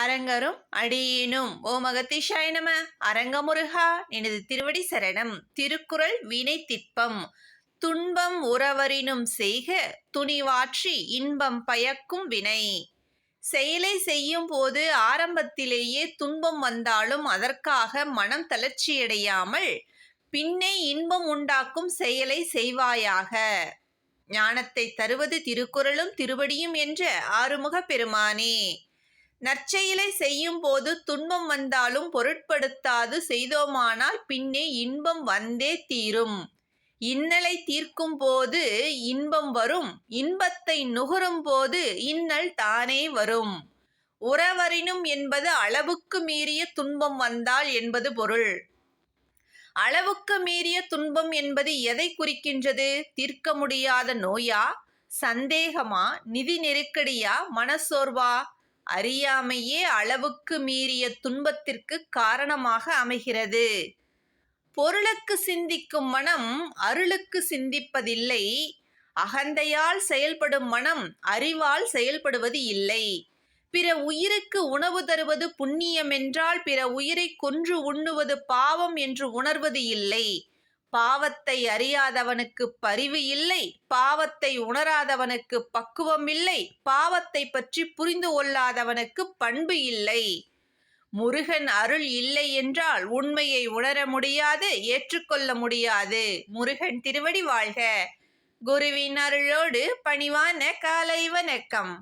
அரங்கரும் அடியேனும். ஓ மகத்திஷாய நம. அரங்கமுருகா எனது திருவடி சரணம். திருக்குறள் வினை திட்பம். துன்பம் உறவரினும் செய்க. துணிவாற்றி இன்பம் பயக்கும் வினை. செயலை செய்யும் போது ஆரம்பத்திலேயே துன்பம் வந்தாலும் அதற்காக மனம் தளர்ச்சியடையாமல் பின்னே இன்பம் உண்டாக்கும் செயலை செய்வாயாக. ஞானத்தை தருவது திருக்குறளும் திருவடியும் என்ற ஆறுமுக பெருமானே. நற்செயலை செய்யும் போது துன்பம் வந்தாலும் பொருட்படுத்தாது செய்தோமானால் பின்னே இன்பம் வந்தே தீரும். இன்னலை தீர்க்கும் போது இன்பம் வரும் இன்பத்தை நுகரும் போது இன்னல் தானே வரும். உறவரினும் என்பது அளவுக்கு மீறிய துன்பம் வந்தால் என்பது பொருள். அளவுக்கு மீறிய துன்பம் என்பது எதை குறிக்கின்றது? தீர்க்க முடியாத நோயா? சந்தேகமா? நிதி நெருக்கடியா? மனசோர்வா அறியாமையே அளவுக்கு மீறிய துன்பத்திற்கு காரணமாக அமைகிறது. பொருளுக்கு சிந்திக்கும் மனம் அருளுக்கு சிந்திப்பதில்லை. அகந்தையால் செயல்படும் மனம் அறிவால் செயல்படுவது இல்லை. பிற உயிருக்கு உணவு தருவது புண்ணியம் என்றால் பிற உயிரை கொன்று உண்ணுவது பாவம் என்று உணர்வது இல்லை. பாவத்தை அறியாதவனுக்கு பரிவு இல்லை பாவத்தை உணராதவனுக்கு பக்குவம் இல்லை பாவத்தை பற்றி புரிந்து கொள்ளாதவனுக்கு பண்பு இல்லை. முருகன் அருள் இல்லை என்றால் உண்மையை உணர முடியாது ஏற்றுக்கொள்ள முடியாது. முருகன் திருவடி வாழ்க. குருவின் அருளோடு பணிவான காலை வணக்கம்.